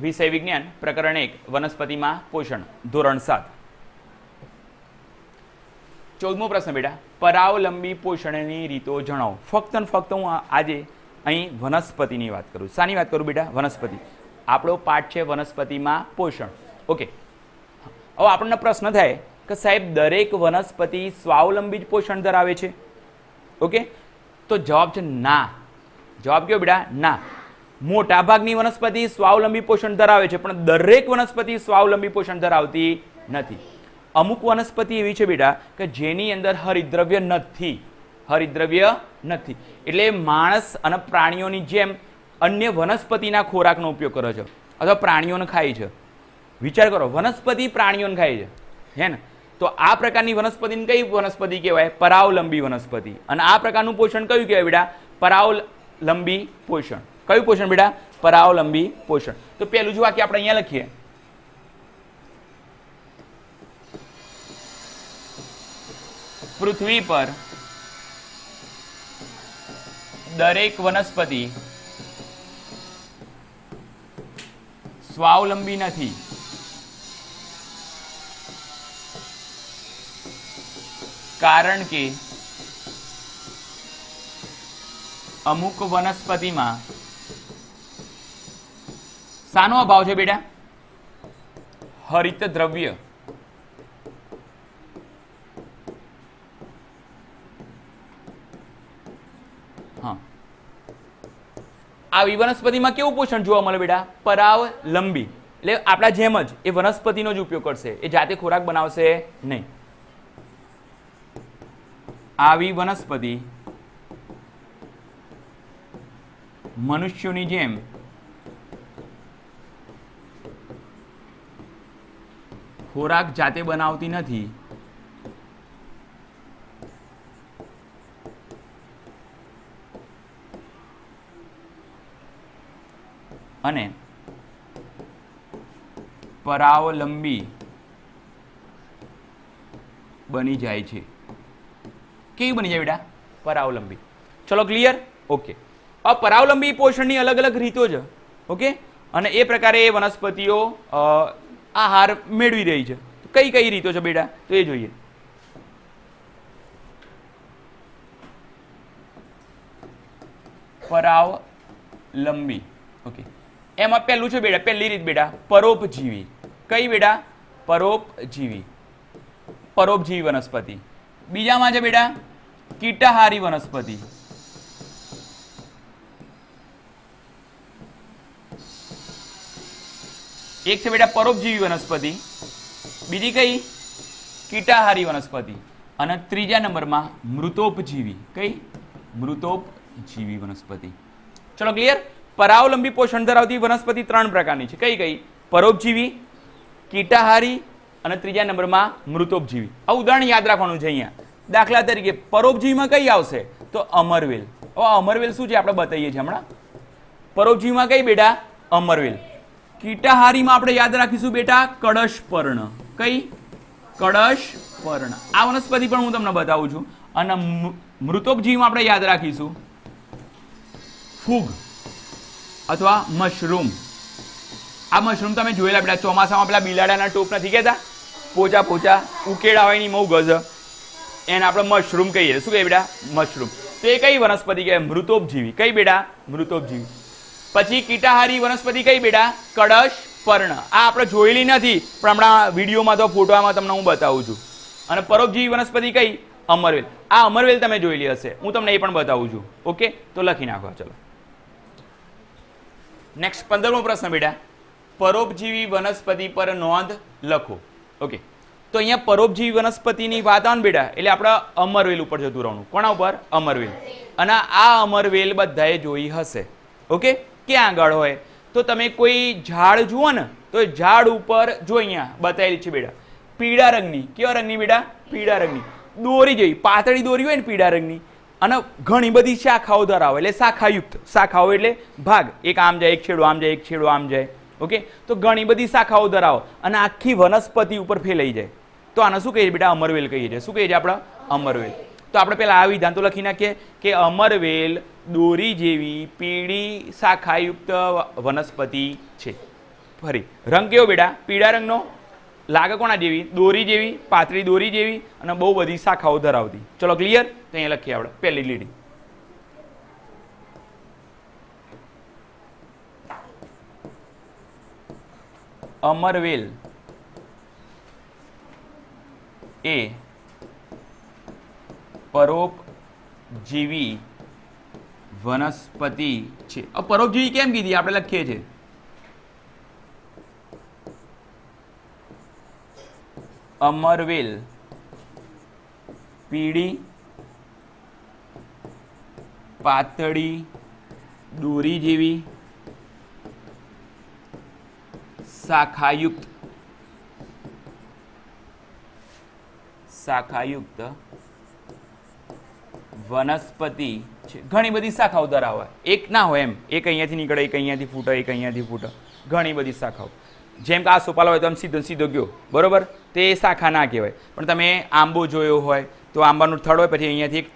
વિષય વિજ્ઞાન પ્રકરણ એક, વનસ્પતિમાં પોષણ, ધોરણ સાત. ચૌદમો પ્રશ્ન બેટા, પરાવલંબી પોષણની રીતો જણાવો. ફક્ત ને ફક્ત હું આજે અહીં વનસ્પતિની વાત કરું. શાની વાત કરું બેટા? વનસ્પતિ. આપણો પાઠ છે વનસ્પતિમાં પોષણ. ઓકે. હવે આપણને પ્રશ્ન થાય કે સાહેબ, દરેક વનસ્પતિ સ્વાવલંબી જ પોષણ ધરાવે છે? ઓકે? તો જવાબ છે ના. જવાબ કયો બેટા? ના. મોટા ભાગની વનસ્પતિ સ્વાવલંબી પોષણ ધરાવે છે, પણ દરેક વનસ્પતિ સ્વાવલંબી પોષણ ધરાવતી નથી. અમુક વનસ્પતિ એવી છે બેટા કે જેની અંદર હરિદ્રવ્ય નથી હરિદ્રવ્ય નથી. એટલે માણસ અને પ્રાણીઓની જેમ અન્ય વનસ્પતિના ખોરાકનો ઉપયોગ કરે છે, અથવા પ્રાણીઓને ખાય છે. વિચાર કરો, વનસ્પતિ પ્રાણીઓને ખાય છે, હે ને? તો આ પ્રકારની વનસ્પતિને કઈ વનસ્પતિ કહેવાય? પરાવલંબી વનસ્પતિ. અને આ પ્રકારનું પોષણ કયું કહેવાય બેટા? પરાવલંબી પોષણ. કયું પોષણ બેટા? પરાવલંબી પોષણ. તો પહેલું જો વાક્ય આપણે અહીંયા લખીએ. પૃથ્વી પર દરેક વનસ્પતિ સ્વાવલંબી નથી. કારણ કે અમુક વનસ્પતિમાં શાનો અભાવ છે બેટા? હરિત દ્રવ્ય. હા. આવી વનસ્પતિમાં કેવું પોષણ જોવા મળે બેટા? પરાવલંબી એટલે આપણા જેમ જ એ વનસ્પતિનો જ ઉપયોગ કરશે. એ જાતે ખોરાક બનાવશે નહીં. આવી વનસ્પતિ મનુષ્યોની જેમ ખોરાક જાતે બનાવતી નથી. અને પરાવલંબી બની જાય છે. કેવી બની જાય બેટા? પરાવલંબી. ચલો ક્લિયર ઓકે આ પરાવલંબી પોષણની અલગ અલગ રીતો છે. ઓકે અને એ પ્રકારે એ વનસ્પતિઓ અ, આહાર મેળવી રહી છે. કઈ કઈ રીતો છે બેટા? તો એ જોઈએ. પરાવ લંબી. ઓકે એમાં પહેલું છે બેટા પહેલી રીત બેટા પરોપજીવી. કઈ બેટા? પરોપજીવી. પરોપજીવી વનસ્પતિ. બીજામાં છે બેટા કીટાહારી વનસ્પતિ. એક છે બેટા પરોપજીવી વનસ્પતિ, બીજી કઈ? કીટાહારી વનસ્પતિ. અને ત્રીજા નંબરમાં મૃતોપજીવી. કઈ? મૃતોપજીવી વનસ્પતિ. ચલો ક્લિયર પરાવલંબી પોષણ ધરાવતી વનસ્પતિ ત્રણ પ્રકારની છે. કઈ કઈ? પરોપજીવી, કીટાહારી અને ત્રીજા નંબરમાં મૃતોપજીવી. આ ઉદાહરણ યાદ રાખવાનું છે અહીંયા. દાખલા તરીકે, પરોપજીવીમાં કઈ આવશે? તો અમરવેલ. ઓ અમરવેલ શું છે? આપણે બતાવીએ છીએ હમણાં. પરોપજીવીમાં કઈ બેટા? અમરવેલ. કીટાહારીમાં આપણે યાદ રાખીશું બેટા કળશપર્ણ કઈ? કડશપર્ણ આ વનસ્પતિ પણ હું તમને બતાવું છું. અને મૃ- મૃતોપજીવીમાં આપણે યાદ રાખીશું. ફૂગ અથવા મશરૂમ. આ મશરૂમ તમે જોયેલા પેલા ચોમાસામાં પેલા બિલાડાના ટોપ નથી કહેતા? પોચા પોચા ઉકેડા હોયની મઉ ગઝ એને આપણે મશરૂમ કહીએ. શું કહીએ બેટા? મશરૂમ. તો એ કઈ વનસ્પતિ કહેવાય? મૃતોપજીવી. કઈ બેટા? મૃતોપજીવી. પછી કીટાહારી વનસ્પતિ કઈ બેટા? કડશ પર્ણ. આ આપણે જોયેલી નથી, પણ હમણાં વિડીયોમાં તો, ફોટોમાં તમને હું બતાવું છું. અને પરોપજીવી વનસ્પતિ કઈ? અમરવેલ. આ અમરવેલ તમે જોયેલી હશે. હું તમને એ પણ બતાવું છું. ઓકે? તો લખી નાખો, ચલો. નેક્સ્ટ પંદરમો પ્રશ્ન બેટા. પરોપજીવી વનસ્પતિ પર નોંધ લખો. ઓકે? તો અહીંયા પરોપજીવી વનસ્પતિની વાત આવે ને બેટા, એટલે આપણે અમરવેલ ઉપર જતું રહેવાનું. કોના ઉપર? અમરવેલ. અને આ અમરવેલ બધાએ જોઈ હશે. ઓકે? ક્યાં આગળ હોય? તો તમે કોઈ ઝાડ જુઓ ને, તો એ ઝાડ ઉપર જો અહીંયા બતાવેલી છે બેટા પીળા રંગની. કેવા રંગની બેટા પીળા રંગની. દોરી જેવી, પાતળી દોરી હોય ને પીળા રંગની. અને ઘણી બધી શાખાઓ ધરાવે, એટલે શાખાયુક્ત. શાખાઓ એટલે ભાગ. એક આમ જાય, એક છેડો, આમ જાય, એક છેડો, આમ જાય. ઓકે? તો ઘણી બધી શાખાઓ ધરાવો. અને આખી વનસ્પતિ ઉપર ફેલાઈ જાય. તો આને શું કહીએ બેટા? અમરવેલ કહીએ છીએ. શું કહીએ છીએ આપણે? અમરવેલ. તો આપણે પહેલાં આ વિધાન તો લખી નાખીએ કે અમરવેલ દોરી જેવી પીળી શાખાયુક્ત વનસ્પતિ છે. ફરી, રંગ કેવો બેટા? પીળા રંગનો? લાગે કોના જેવી? દોરી જેવી, પાતળી દોરી જેવી અને બહુ બધી શાખાઓ ધરાવતી. ચલો ક્લિયર તો અહીંયા લખીએ આપણે, પહેલી લીટી. અમરવેલ એ પરોપજીવી વનસ્પતિ છે. પરોપજીવી કેમ કીધી? આપણે લખીએ છીએ. અમરવેલ પીળી પાતળી દોરી જેવી શાખાયુક્ત શાખાયુક્ત વનસ્પતિ છે. ઘણી બધી શાખાઓ ધરાવે. એક ના હોય એમ. એક અહીંયાથી નીકળે, એક અહીંયાથી ફૂટે, એક અહીંયાથી ફૂટે. ઘણી બધી શાખાઓ. જેમ કે આ સોપાલો હોય તો આમ સીધો સીધો ગયો. બરાબર? તે શાખા ના કહેવાય. પણ તમે આંબો જોયો હોય, તો આંબાનું થડ હોય, પછી અહીંયાથી એક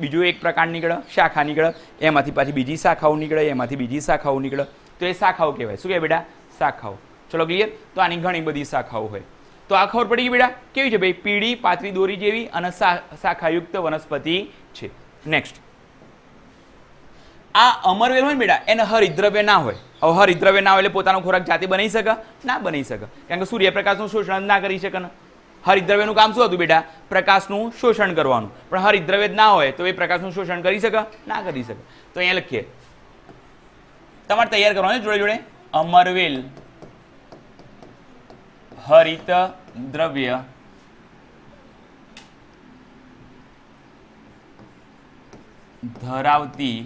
બીજું એક પ્રકાર નીકળે, શાખા નીકળે. એમાંથી પાછી બીજી શાખાઓ નીકળે, એમાંથી બીજી શાખાઓ નીકળે. તો એ શાખાઓ કહેવાય. શું કહેવાય બેટા? શાખાઓ. ચલો ક્લિયર તો આની ઘણી બધી શાખાઓ હોય. તો આ ખબર પડી ગઈ બેટા? કેવી છે ભાઈ? પીળી, પાતળી દોરી જેવી અને શાખાયુક્ત વનસ્પતિ છે. નેક્સ્ટ આ અમરવેલ હોય ને બેટા, એને હરિદ્રવ્ય ના હોય. હવે હરિદ્રવ્ય ના હોય એટલે પોતાનો ખોરાક જાતે બની શકે? ના બની શકે. કારણ કે સૂર્યપ્રકાશનું શોષણ ના કરી શકે ને. હરિદ્રવ્યનું કામ શું હતું બેટા? પ્રકાશનું શોષણ કરવાનું. પણ હરિદ્રવ્ય ના હોય તો એ પ્રકાશનું શોષણ કરી શકે? ના કરી શકે. તો અહીંયા લખીએ. તમારે તૈયાર કરવાનું જોડે જોડે? અમરવેલ. હરિત દ્રવ્ય ધરાવતી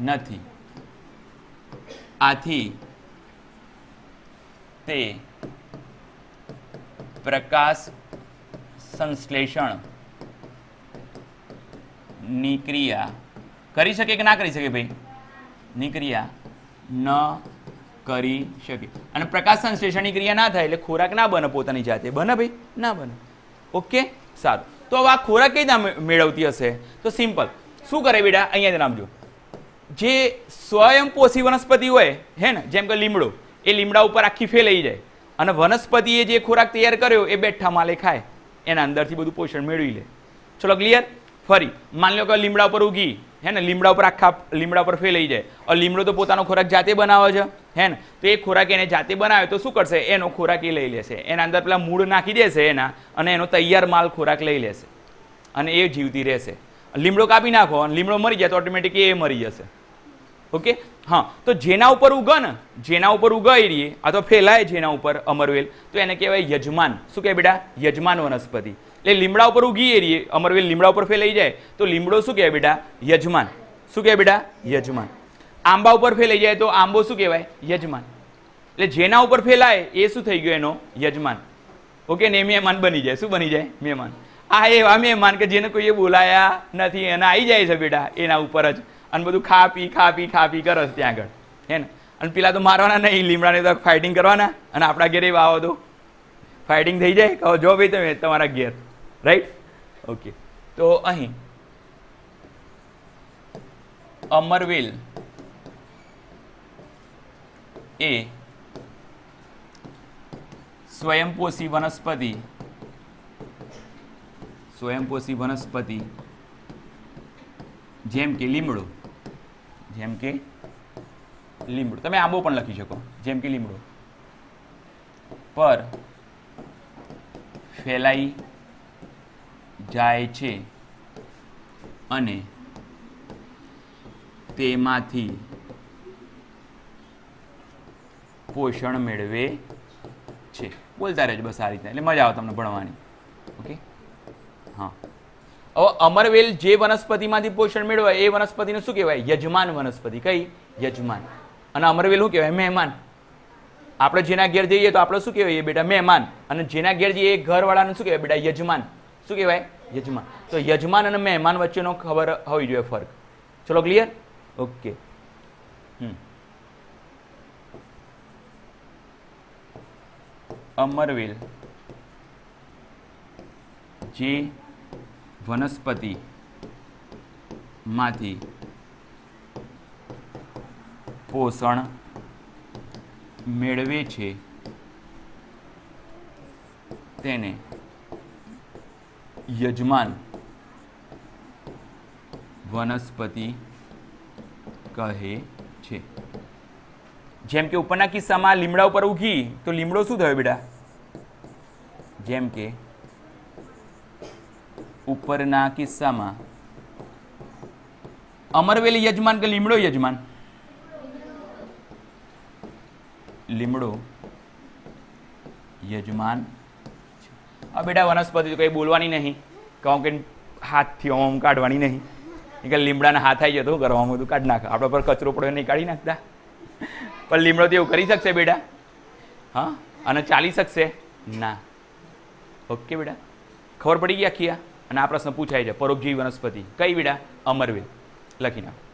નથી આથી તે પ્રકાશ સંશ્લેષણની ક્રિયા કરી શકે કે ના કરી શકે ભાઈ ની ક્રિયા ન કરી શકે. અને પ્રકાશ સંશ્લેષણની ક્રિયા ના થાય એટલે ખોરાક ના બને પોતાની જાતે. બને ભાઈ? ના બને. ઓકે? સારું. તો હવે આ ખોરાક કઈ રીતના મેળવતી હશે? તો સિમ્પલ. શું કરે બેટા? અહીંયા નામજો જે સ્વયંપોષી વનસ્પતિ હોય, હે ને, જેમ કે લીમડો, એ લીમડા ઉપર આખી ફેલાઈ જાય. અને વનસ્પતિએ જે ખોરાક તૈયાર કર્યો, એ બેઠા માલે ખાય. એના અંદરથી બધું પોષણ મેળવી લે. ચલો ક્લિયર ફરી. માની લો કે લીમડા ઉપર ઉગી, હે ને, લીમડા ઉપર આખા, લીમડા ઉપર ફેલાઈ જાય. લીમડો તો પોતાનો ખોરાક જાતે બનાવે છે. હે ને? તો એ ખોરાક એને જાતે બનાવે તો શું કરશે? એનો ખોરાક એ લઈ લેશે. એના અંદર પેલા મૂળ નાખી દેશે એના અને એનો તૈયાર માલ ખોરાક લઈ લેશે. અને એ જીવતી રહેશે. લીમડો કાપી નાખો અને લીમડો મરી જાય તો ઓટોમેટિક એ મરી જશે. ઓકે? હા. તો જેના ઉપર ઉગે ને જેના ઉપર ઉગાઈ રહીએ તો ફેલાય જેના ઉપર અમરવેલ, તો એને કહેવાય યજમાન. શું કહે બેટા? યજમાન વનસ્પતિ. એટલે લીમડા ઉપર ઉગીએ રહીએ અમરવેલ લીમડા ઉપર ફેલાઈ જાય, તો લીમડો શું કહે બેટા? યજમાન. શું કહે બેટા? યજમાન. આંબા ઉપર ફેલાઈ જાય તો આંબો શું કહેવાય? યજમાન. એટલે જેના ઉપર ફેલાય એ શું થઈ ગયો એનો? યજમાન. ઓકે, ને મહેમાન બની જાય. શું બની જાય? મહેમાન. આ એવા મહેમાન કે જેને કોઈએ બોલાયા નથી અને આવી જાય છે બેટા એના ઉપર જ. અને બધું ખા પી ખા પી ખા પી કરે ત્યાં આગળ. હે ને? અને પેલા તો મારવાના નહીં, લીમડાને તો ફાઇટિંગ કરવાના. અને આપણા ઘેરે આવો તો ફાઇટિંગ થઈ જાય. કહો, જો ભાઈ તમે તમારા ઘેર. રાઈટ ઓકે તો અહીં. અમરવેલ. એ સ્વયંપોષી વનસ્પતિ. સ્વયંપોષી વનસ્પતિ. જેમ કે લીમડો, જેમ કે લીમડો. તમે આંબો પણ લખી શકો, જેમ કે લીમડો. પર ફેલાઈ જાય છે અને તેમાંથી પોષણ મેળવે છે. બોલતા રહેજો બસ આ રીતના. એટલે મજા આવે તમને ભણવાની. ઓકે હા. હવે અમરવેલ જે વનસ્પતિમાંથી પોષણ મેળવે એ વનસ્પતિને શું કહેવાય? યજમાન વનસ્પતિ. કઈ? યજમાન. અને અમરવેલ શું કહેવાય? મહેમાન. આપણે જેના ઘેર જઈએ તો આપણે શું કહેવાય? બેટા મહેમાન. અને જેના ઘેર જઈએ એ ઘરવાળાને શું કહેવાય? બેટા યજમાન. શું કહેવાય? યજમાન. તો યજમાન અને મહેમાન વચ્ચેનો ખબર હોવી જોઈએ ફરક. ચલો ક્લિયર ઓકે હમ. અમરવેલ. જે વનસ્પતિ માંથી પોષણ મેળવે છે તેને યજમાન વનસ્પતિ કહે છે. જેમ કે ઉપરના કિસ્સામાં લીમડા ઉપર ઉગી તો લીમડો શું થયો બેટા? જેમ કે ઉપરના કિસ્સામાં અમરવેલ યજમાન કે લીમડો યજમાન? લીમડો યજમાન. આ બેટા વનસ્પતિ તો કંઈ બોલવાની નહીં. કહું કે હાથથી ઓમ કાઢવાની નહીં. કે લીમડાના હાથ આવી જતો કરવામાં બધું કાઢી નાખ. આપણા પર કચરો પડ્યો નહીં કાઢી નાખતા. પણ લીમડો તો એવું કરી શકશે બેટા. હા? અને ચાલી શકશે? ના. ઓકે બેટા. ખબર પડી ગઈ આખી અને આ પ્રશ્ન પૂછાય છે. પરોપજીવી વનસ્પતિ. કઈ બેટા? અમરવેલ લખી નાખો.